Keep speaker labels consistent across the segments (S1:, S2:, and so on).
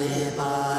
S1: ฏิปั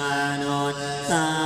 S1: มนุษย์สา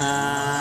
S1: อ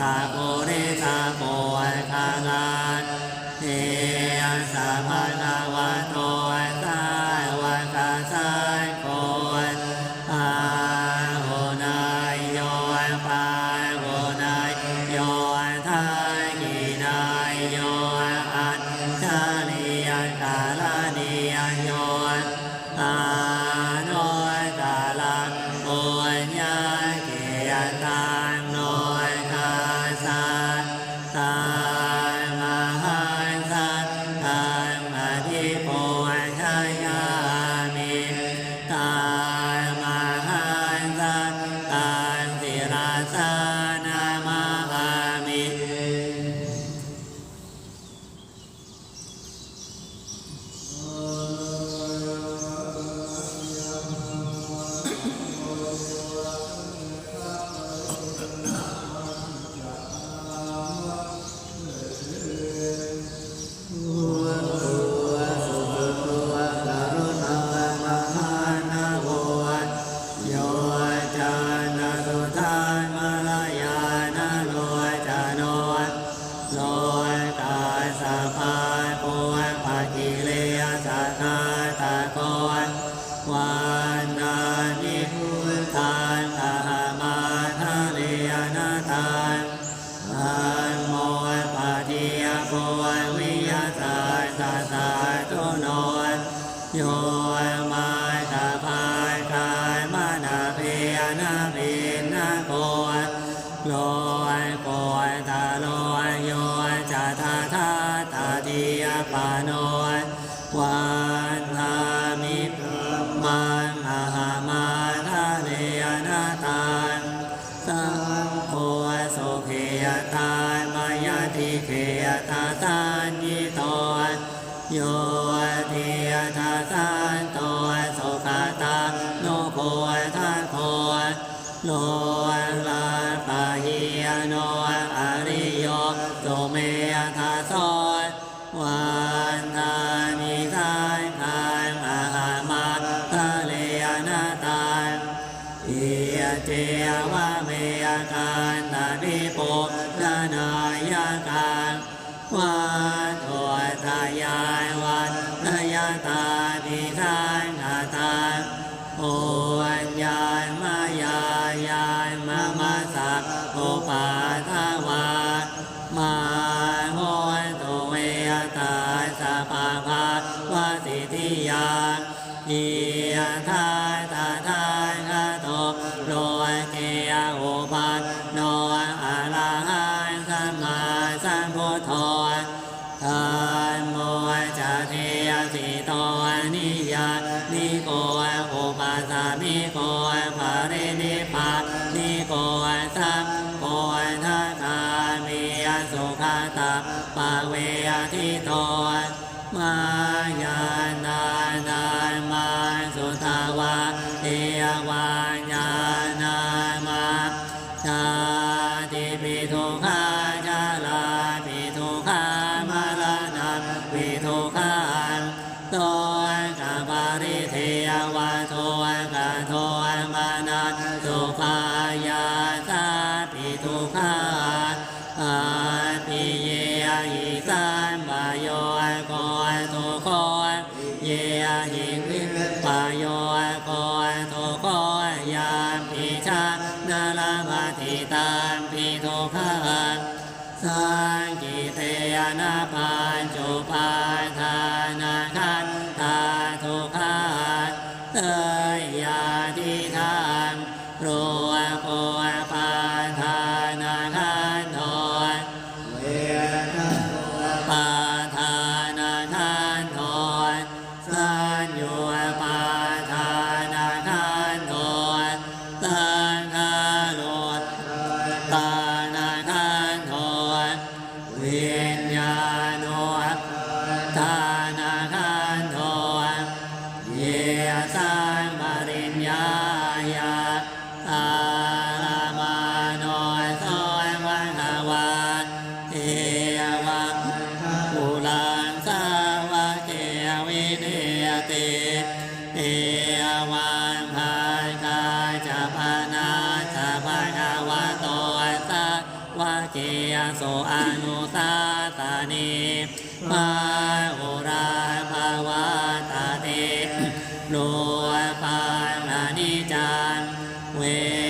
S1: ทาโกเรทาโกอัทางาน
S2: เท
S1: อัสสะ Apa? โนลาตาเฮียโนอาริโย
S2: โตเม
S1: ทาสอนวันทานิทานานอหามะเลยนาตานเอเวะเมการตาดิโปนนายการวัดโอทายายวันนายตานิทา ปาเวทิโทมายา โยโกทุโกยามิชานาลามาทิตามปิทุขังสังกิเตยนาปัญจุปัน วิ นิจั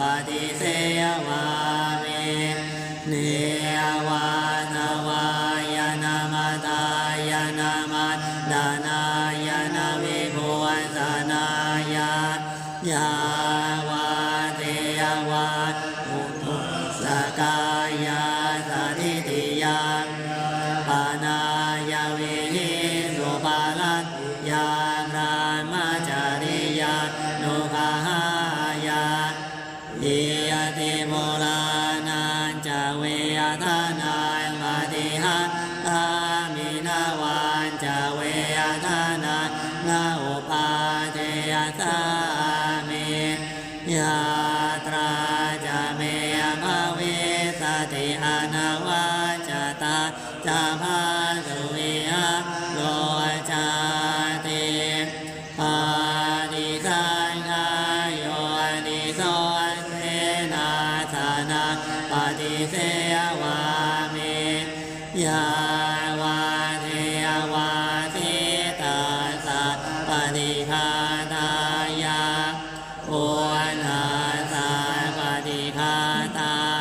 S1: า Yahweh.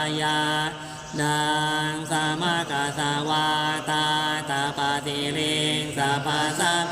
S1: ายานางสามากาสาวาตาตาปาติเลงสัพสัพ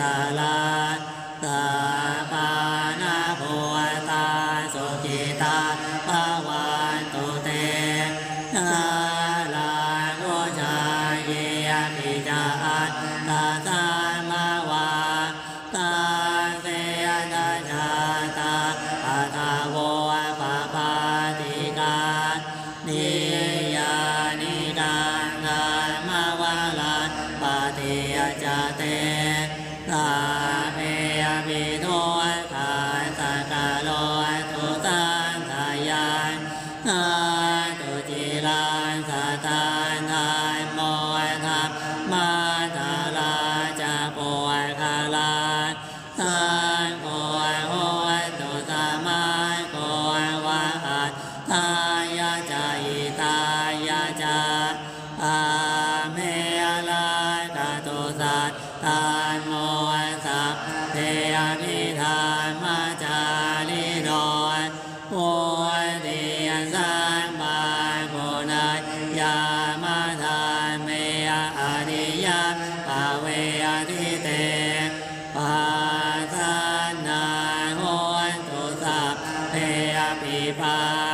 S1: กาลาตา
S3: 拜